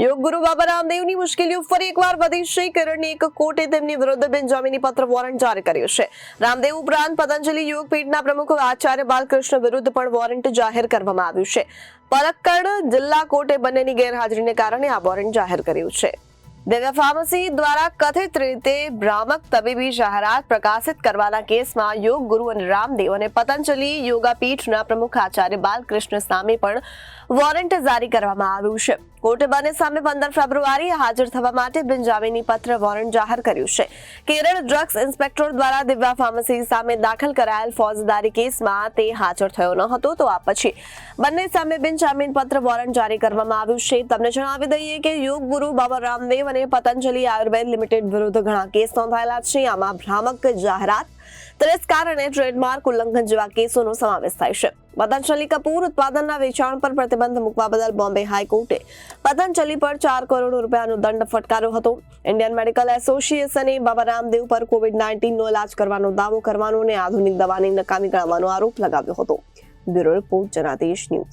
યોગ ગુરુ બાબા રામદેવની મુશ્કેલીઓ ફરી એકવાર વધી છે. કેરળની એક કોર્ટે તેમની વિરુદ્ધ બિનજામીની પત્ર વોરંટ જારી કર્યું છે. રામદેવ ઉપરાંત પતંજલિ યોગ પીઠના પ્રમુખ આચાર્ય બાલકૃષ્ણ વિરુદ્ધ પણ વોરંટ જાહેર કરવામાં આવ્યું છે. પલક્કડ જિલ્લા કોર્ટે બંનેની ગેરહાજરીને કારણે આ વોરંટ જાહેર કર્યું છે. દિવ્ય ફાર્મસી દ્વારા કથિત રીતે ભ્રામક તબીબી જાહેરાત પ્રકાશિત કરવાના કેસમાં યોગ ગુરુ અને રામદેવ અને પતંજલિ યોગાપીઠના પ્રમુખ આચાર્ય બાલકૃષ્ણ સામે પણ વોરંટ જારી કરવામાં આવ્યું છે. કોર્ટે બંને સામે પંદર ફેબ્રુઆરી હાજર થવા માટે બિનજામીની પત્ર વોરંટ જાહેર કર્યું છે. કેરળ ડ્રગ્સ ઇન્સ્પેક્ટર દ્વારા દિવ્યા ફાર્મસી સામે દાખલ કરાયેલ ફોજદારી કેસમાં તે હાજર થયો ન હતો તો આ પછી બંને સામે બિનજામીન પત્ર વોરંટ જારી કરવામાં આવ્યું છે. તમને જણાવી દઈએ કે યોગ ગુરુ બાબા રામદેવ અને પતંજલિ આયુર્વેદ લિમિટેડ વિરુદ્ધ ઘણા કેસ નોંધાયેલા છે. આમાં ભ્રામક જાહેરાત, તિરસ્કાર અને ટ્રેડમાર્ક ઉલ્લંઘન જેવા કેસોનો સમાવેશ થાય છે. પતંજલિ કપૂર ઉત્પાદનના વેચાણ પર પ્રતિબંધ મૂકવા બદલ બોમ્બે હાઈકોર્ટે પતંજલિ પર ચાર કરોડ રૂપિયાનો દંડ ફટકાર્યો હતો. ઇન્ડિયન મેડિકલ એસોસિએશને બાબા રામદેવ પર કોવિડ નાઇન્ટીનનો ઇલાજ કરવાનો દાવો કરવાનો અને આધુનિક દવાની નકામી ગણવાનો આરોપ લગાવ્યો હતો. Bureau report, Janadesh news.